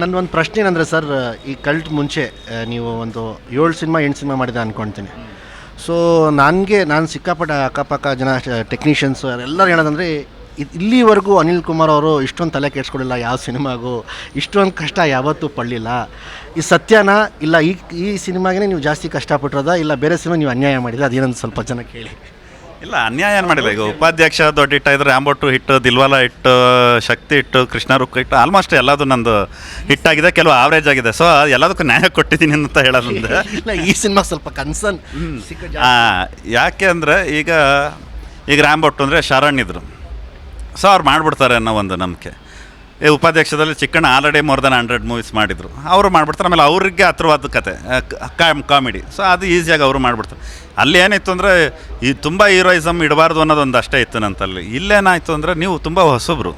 ನನ್ನ ಒಂದು ಪ್ರಶ್ನೆ ಏನಂದರೆ, ಸರ್, ಈ ಕಲ್ಟ್ ಮುಂಚೆ ನೀವು ಒಂದು ಏಳು ಸಿನಿಮಾ, ಎಂಟು ಸಿನಿಮಾ ಮಾಡಿದೆ ಅಂದ್ಕೊಳ್ತೀನಿ ಸೊ ನನಗೆ, ನಾನು ಸಿಕ್ಕಾಪಟ್ಟ ಅಕ್ಕಪಕ್ಕ ಜನ ಟೆಕ್ನಿಷಿಯನ್ಸ್ ಎಲ್ಲರೂ ಹೇಳೋದಂದರೆ ಇಲ್ಲಿವರೆಗೂ ಅನಿಲ್ ಕುಮಾರ್ ಅವರು ಇಷ್ಟೊಂದು ತಲೆ ಕೆಡ್ಸ್ಕೊಳ್ಳಿಲ್ಲ ಯಾವ ಸಿನಿಮಾಗೂ, ಇಷ್ಟೊಂದು ಕಷ್ಟ ಯಾವತ್ತೂ ಪಡಲಿಲ್ಲ. ಈ ಸತ್ಯನ, ಇಲ್ಲ, ಈ ಈ ಸಿನಿಮಾಗೆ ನೀವು ಜಾಸ್ತಿ ಕಷ್ಟಪಟ್ಟಿರೋದ, ಇಲ್ಲ ಬೇರೆ ಸಿನಿಮಾ ನೀವು ಅನ್ಯಾಯ ಮಾಡಿದ ಅದೇನೊಂದು ಸ್ವಲ್ಪ ಜನ ಕೇಳಿ. ಇಲ್ಲ ಅನ್ಯಾಯ ಏನು ಮಾಡಿಲ್ಲ. ಈಗ ಉಪಾಧ್ಯಕ್ಷ ದೊಡ್ಡ ಹಿಟ್ಟ ಇದ್ರೆ ಆಂಬೋಟು ಹಿಟ್ಟು, ದಿಲ್ವಾಲ ಹಿಟ್ಟು ಶಕ್ತಿ ಇಟ್ಟು ಕೃಷ್ಣ ರುಕ್ ಇಟ್ಟು ಆಲ್ಮೋಸ್ಟ್ ಎಲ್ಲದು ನಂದು ಹಿಟ್ಟಾಗಿದೆ ಕೆಲವು ಆವ್ರೇಜ್ ಆಗಿದೆ. ಸೊ ಎಲ್ಲದಕ್ಕೂ ನ್ಯಾಯ ಕೊಟ್ಟಿದ್ದೀನಿ ಅಂತ ಹೇಳೋದಂದ್ರೆ ಇಲ್ಲ ಈ ಸಿನಿಮಾ ಸ್ವಲ್ಪ ಕನ್ಸರ್ನ್ ಯಾಕೆ ಅಂದರೆ ಈಗ ಈಗ ಭಟ್ ಅಂದರೆ ಶರಣ್ ಇದ್ರು. ಸೊ ಅವ್ರು ಮಾಡಿಬಿಡ್ತಾರೆ ಅನ್ನೋ ಒಂದು ನಂಬಿಕೆ. ಈ ಉಪಾಧ್ಯಕ್ಷದಲ್ಲಿ Chikkanna already more than hundred movies ಮಾಡಿದರು. ಅವರು ಮಾಡಿಬಿಡ್ತಾರೆ ಆಮೇಲೆ ಅವ್ರಿಗೆ ಹತ್ರವಾದ ಕತೆ ಕಾಮಿಡಿ ಸೊ ಅದು ಈಸಿಯಾಗಿ ಅವರು ಮಾಡಿಬಿಡ್ತಾರೆ. ಅಲ್ಲಿ ಏನಿತ್ತು ಅಂದರೆ ಈ ತುಂಬ ಹೀರೋಯಿಸಮ್ ಇಡಬಾರ್ದು ಅನ್ನೋದೊಂದು ಅಷ್ಟೇ ಇತ್ತು ನಂತಲ್ಲಿ. ಇಲ್ಲೇನಾಯಿತು ಅಂದರೆ ನೀವು ತುಂಬ ಹೊಸಬ್ರು.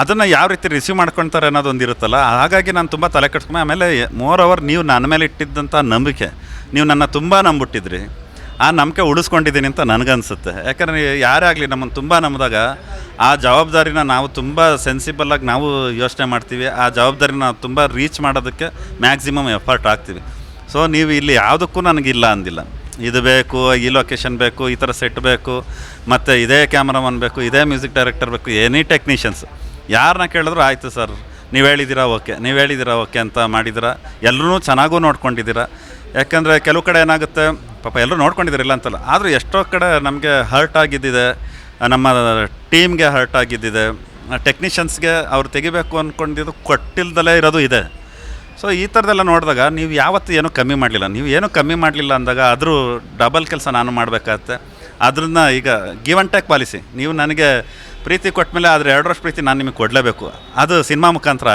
ಅದನ್ನು ಯಾವ ರೀತಿ ರಿಸೀವ್ ಮಾಡ್ಕೊಳ್ತಾರೆ ಅನ್ನೋದೊಂದು ಇರುತ್ತಲ್ಲ, ಹಾಗಾಗಿ ನಾನು ತುಂಬ ತಲೆ ಕೆಡ್ಸ್ಕೊಂಡೆ. ಆಮೇಲೆ ಮೋರ್ ಅವರ್ ನೀವು ನನ್ನ ಮೇಲೆ ಇಟ್ಟಿದ್ದಂಥ ನಂಬಿಕೆ, ನೀವು ನನ್ನ ತುಂಬ ನಂಬಿಟ್ಟಿದ್ರಿ ಆ ನಂಬಿಕೆ ಉಳಿಸ್ಕೊಂಡಿದ್ದೀನಿ ಅಂತ ನನಗನ್ಸುತ್ತೆ. ಯಾಕಂದರೆ ಯಾರೇ ಆಗಲಿ ನಮ್ಮನ್ನು ತುಂಬ ನಂಬಿದಾಗ ಆ ಜವಾಬ್ದಾರಿನ ನಾವು ತುಂಬ ಸೆನ್ಸಿಬಲ್ಲಾಗಿ ನಾವು ಯೋಚನೆ ಮಾಡ್ತೀವಿ, ಆ ಜವಾಬ್ದಾರಿನ ನಾವು ತುಂಬ ರೀಚ್ ಮಾಡೋದಕ್ಕೆ ಮ್ಯಾಕ್ಸಿಮಮ್ ಎಫರ್ಟ್ ಹಾಕ್ತೀವಿ ಸೊ ನೀವು ಇಲ್ಲಿ ಯಾವುದಕ್ಕೂ ನನಗಿಲ್ಲ ಅಂದಿಲ್ಲ. ಇದು ಬೇಕು, ಈ ಲೊಕೇಶನ್ ಬೇಕು, ಈ ಥರ ಸೆಟ್ ಬೇಕು, ಮತ್ತು ಇದೇ ಕ್ಯಾಮ್ರಾಮನ್ ಬೇಕು, ಇದೇ ಮ್ಯೂಸಿಕ್ ಡೈರೆಕ್ಟರ್ ಬೇಕು ಎನಿ ಟೆಕ್ನಿಷಿಯನ್ಸ್ ಯಾರನ್ನ ಕೇಳಿದ್ರು ಆಯಿತು ಸರ್, ನೀವು ಹೇಳಿದ್ದೀರಾ ಓಕೆ, ನೀವು ಹೇಳಿದ್ದೀರಾ ಓಕೆ ಅಂತ ಮಾಡಿದ್ದೀರಾ ಎಲ್ಲರೂ ಚೆನ್ನಾಗೂ ನೋಡ್ಕೊಂಡಿದ್ದೀರಾ ಯಾಕಂದರೆ ಕೆಲವು ಕಡೆ ಏನಾಗುತ್ತೆ, ಪಾಪ ಎಲ್ಲರೂ ನೋಡ್ಕೊಂಡಿದ್ದೀರಿಲ್ಲ ಅಂತಲ್ಲ. ಆದರೂ ಎಷ್ಟೋ ಕಡೆ ನಮಗೆ ಹರ್ಟ್ ಆಗಿದ್ದಿದೆ, ನಮ್ಮ ಟೀಮ್ಗೆ ಹರ್ಟ್ ಆಗಿದ್ದಿದೆ. ಟೆಕ್ನಿಷಿಯನ್ಸ್ಗೆ ಅವ್ರು ತೆಗಿಬೇಕು ಅಂದ್ಕೊಂಡಿದ್ದು ಕೊಟ್ಟಿಲ್ದಲೇ ಇರೋದು ಇದೆ. ಸೊ ಈ ಥರದೆಲ್ಲ ನೋಡಿದಾಗ ನೀವು ಯಾವತ್ತೂ ಏನೂ ಕಮ್ಮಿ ಮಾಡಲಿಲ್ಲ. ನೀವು ಏನೂ ಕಮ್ಮಿ ಮಾಡಲಿಲ್ಲ ಅಂದಾಗ ಆದರೂ ಡಬಲ್ ಕೆಲಸ ನಾನು ಮಾಡಬೇಕಾಗತ್ತೆ. ಅದನ್ನ ಈಗ ಗಿವ್ ಆ್ಯಂಡ್ ಟೇಕ್ ಪಾಲಿಸಿ ನೀವು ನನಗೆ ಪ್ರೀತಿ ಕೊಟ್ಟ ಮೇಲೆ ಆದರೆ ಎರಡು ವರ್ಷ ಪ್ರೀತಿ ನಾನು ನಿಮಗೆ ಕೊಡಲೇಬೇಕು. ಅದು ಸಿನಿಮಾ ಮುಖಾಂತರ ಆಗಿ.